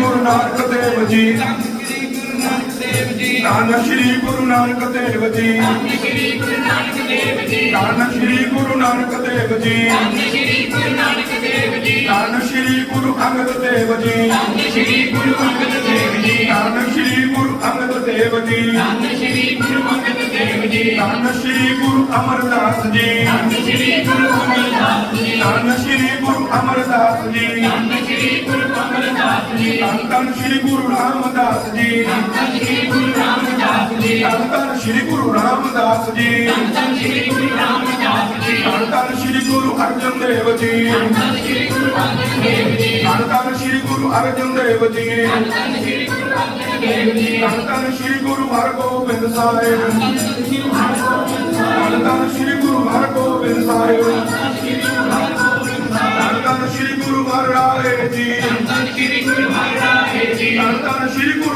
ਗੁਰੂ ਨਾਨਕ ਦੇਵ ਜੀ। ਧੰਨ ਸ਼੍ਰੀ ਗੁਰੂ ਨਾਨਕ ਦੇਵ ਜੀ ਧੰਨ ਸ਼੍ਰੀ ਗੁਰੂ ਨਾਨਕ ਦੇਵ ਜੀ ਧੰਨ ਸ਼੍ਰੀ ਗੁਰੂ ਨਾਨਕ ਦੇਵ ਜੀ ਧੰਨ ਸ਼੍ਰੀ ਗੁਰੂ ਨਾਨਕ ਦੇਵ ਜੀ ਧੰਨ ਸ਼੍ਰੀ ਗੁਰੂ ਅੰਗਦ ਦੇਵ ਜੀ ਧੰਨ ਸ਼੍ਰੀ ਗੁਰੂ ਅੰਗਦ ਦੇਵ ਜੀ ਧੰਨ ਸ਼੍ਰੀ ਗੁਰੂ ਅੰਗਦ ਦੇਵ ਜੀ ਧੰਨ ਸ਼੍ਰੀ ਗੁਰੂ ਅੰਗਦ ਦੇਵ ਜੀ ਧੰਨ ਸ਼੍ਰੀ ਗੁਰੂ ਅਮਰਦਾਸ ਜੀ ਧੰਨ ਸ਼੍ਰੀ ਗੁਰੂ ਅਮਰਦਾਸ ਜੀ ਧੰਨ ਸ਼੍ਰੀ ਗੁਰੂ ਅਮਰਦਾਸ ਜੀ ਧੰਨ ਸ਼੍ਰੀ ਗੁਰੂ ਅਮਰਦਾਸ ਜੀ ਧੰਨ ਸ਼੍ਰੀ ਗੁਰੂ ਰਾਮਦਾਸ ਜੀ ਧੰਨ ਸ਼੍ਰੀ ਜੀ ਧੰਨ ਸ਼੍ਰੀ ਗੁਰੂ ਰਾਮਦਾਸ ਜੀ ਧੰਨ ਸ਼੍ਰੀ ਗੁਰੂ ਰਾਮਦਾਸ ਜੀ ਧੰਨ ਸ਼੍ਰੀ ਗੁਰੂ ਅਰਜਨ ਦੇਵ ਜੀ ਧੰਨ ਸ਼੍ਰੀ ਗੁਰੂ ਅਰਜਨ ਦੇਵ ਜੀ ਧੰਨ ਸ਼੍ਰੀ ਗੁਰੂ ਅਰਜਨ ਦੇਵ ਜੀ ਧੰਨ ਸ਼੍ਰੀ ਗੁਰੂ ਅਰਜਨ ਦੇਵ ਜੀ ਧੰਨ ਸ਼੍ਰੀ ਗੁਰੂ ਹਰਗੋਬਿੰਦ ਸਾਹਿਬ ਧੰਨ ਸ਼੍ਰੀ ਗੁਰੂ ਹਰਗੋਬਿੰਦ ਸਾਹਿਬ ਧੰਨ ਸ਼੍ਰੀ ਗੁਰੂ ਹਰਰਾਏ ਜੀ ਧੰਨ ਸ਼੍ਰੀ ਗੁਰੂ ਹਰਰਾਏ ਜੀ ਧੰਨ ਸ਼੍ਰੀ ਗੁਰੂ ਹਰਰਾਏ ਜੀ ਧੰਨ ਸ਼੍ਰੀ ਗੁਰੂ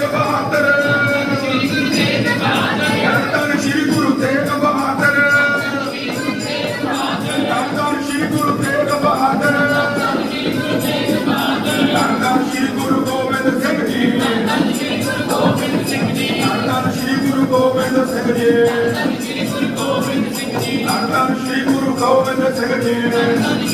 ਗੋਬਿੰਦ ਸਿੰਘ ਜੀ ਧੰਨ ਸ਼੍ਰੀ ਗੁਰੂ ਗੋਬਿੰਦ ਸਿੰਘ ਜੀ ਧੰਨ ਸ਼੍ਰੀ ਗੁਰੂ ਗੋਬਿੰਦ ਸਿੰਘ ਜੀ